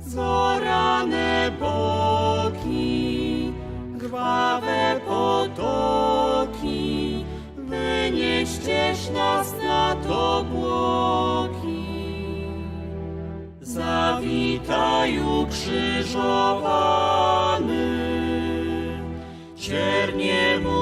Zorane boki, krwawe potoki, wynieściesz nas nad obłoki. Zawitaj ukrzyżowany, koronowany.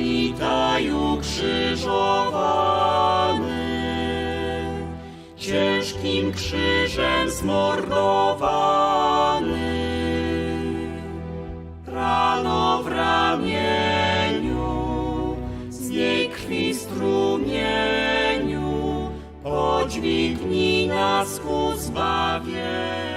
Zawitaj ukrzyżowany, ciężkim krzyżem zmordowany. Rano w ramieniu, z niej krwi strumieniu, podźwignij nas ku zbawieniu.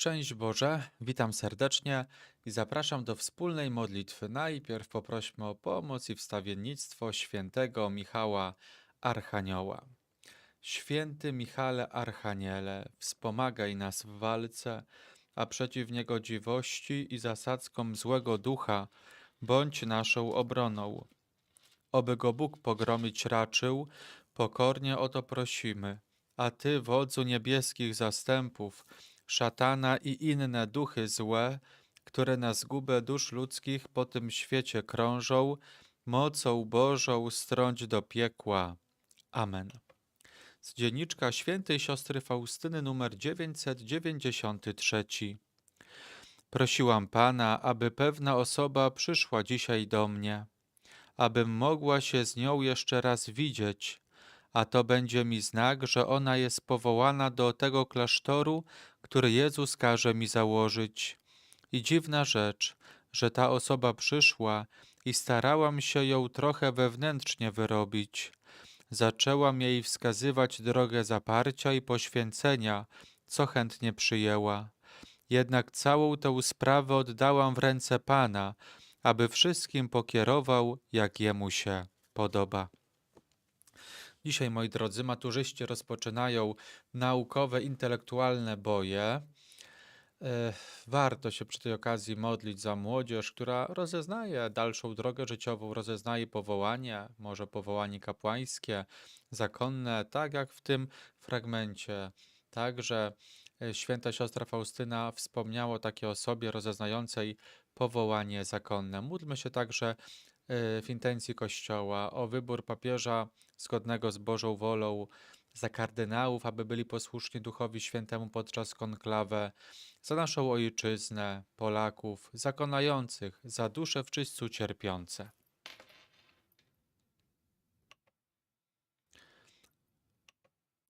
Szczęść Boże, witam serdecznie i zapraszam do wspólnej modlitwy. Najpierw poprośmy o pomoc i wstawiennictwo świętego Michała Archanioła. Święty Michale Archaniele, wspomagaj nas w walce, a przeciw niegodziwości i zasadzkom złego ducha bądź naszą obroną. Oby go Bóg pogromić raczył, pokornie o to prosimy. A Ty, wodzu niebieskich zastępów, szatana i inne duchy złe, które na zgubę dusz ludzkich po tym świecie krążą, mocą Bożą strąć do piekła. Amen. Z dzienniczka świętej siostry Faustyny numer 993. Prosiłam Pana, aby pewna osoba przyszła dzisiaj do mnie, abym mogła się z nią jeszcze raz widzieć, a to będzie mi znak, że ona jest powołana do tego klasztoru, który Jezus każe mi założyć. I dziwna rzecz, że ta osoba przyszła i starałam się ją trochę wewnętrznie wyrobić. Zaczęłam jej wskazywać drogę zaparcia i poświęcenia, co chętnie przyjęła. Jednak całą tę sprawę oddałam w ręce Pana, aby wszystkim pokierował, jak jemu się podoba. Dzisiaj, moi drodzy, maturzyści rozpoczynają naukowe, intelektualne boje. E, Warto się przy tej okazji modlić za młodzież, która rozeznaje dalszą drogę życiową, rozeznaje powołanie, może powołanie kapłańskie, zakonne, tak jak w tym fragmencie. Także e, święta siostra Faustyna wspomniała takiej osobie rozeznającej powołanie zakonne. Módlmy się także w intencji Kościoła o wybór papieża zgodnego z Bożą wolą, za kardynałów, aby byli posłuszni Duchowi Świętemu podczas konklawę, za naszą ojczyznę, Polaków, zakonających, za dusze w czyśćcu cierpiące.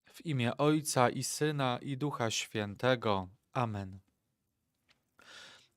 W imię Ojca i Syna i Ducha Świętego. Amen.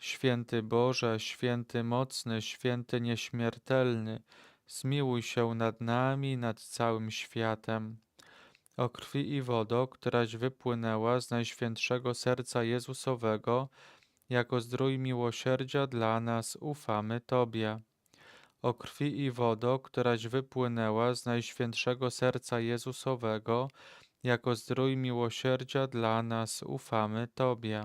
Święty Boże, święty mocny, święty nieśmiertelny, zmiłuj się nad nami, nad całym światem. O krwi i wodo, któraś wypłynęła z Najświętszego Serca Jezusowego, jako zdrój miłosierdzia dla nas ufamy Tobie. O krwi i wodo, któraś wypłynęła z Najświętszego Serca Jezusowego, jako zdrój miłosierdzia dla nas ufamy Tobie.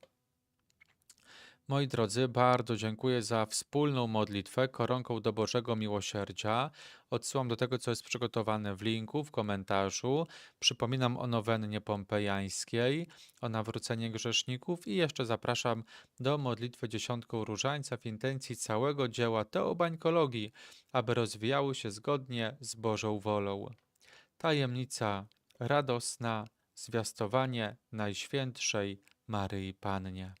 Moi drodzy, bardzo dziękuję za wspólną modlitwę koronką do Bożego Miłosierdzia. Odsyłam do tego, co jest przygotowane w linku, w komentarzu. Przypominam o nowennie pompejańskiej, o nawrócenie grzeszników i jeszcze zapraszam do modlitwy dziesiątką różańca w intencji całego dzieła teobańkologii, aby rozwijały się zgodnie z Bożą wolą. Tajemnica radosna, zwiastowanie Najświętszej Maryi Pannie.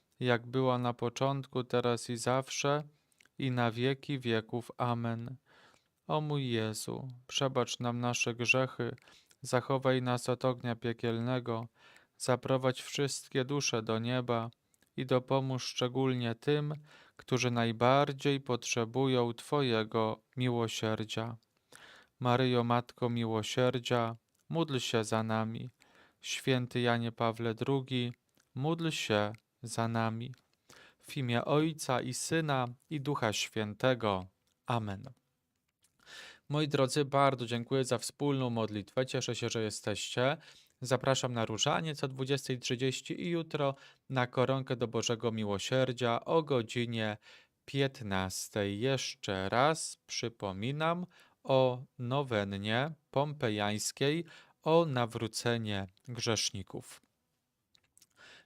jak była na początku, teraz i zawsze, i na wieki wieków. Amen. O mój Jezu, przebacz nam nasze grzechy, zachowaj nas od ognia piekielnego, zaprowadź wszystkie dusze do nieba i dopomóż szczególnie tym, którzy najbardziej potrzebują Twojego miłosierdzia. Maryjo, Matko Miłosierdzia, módl się za nami. Święty Janie Pawle II, módl się za nami. W imię Ojca i Syna i Ducha Świętego. Amen. Moi drodzy, bardzo dziękuję za wspólną modlitwę. Cieszę się, że jesteście. Zapraszam na różaniec o 20.30 i jutro na koronkę do Bożego Miłosierdzia o godzinie 15. Jeszcze raz przypominam o nowennie pompejańskiej o nawrócenie grzeszników.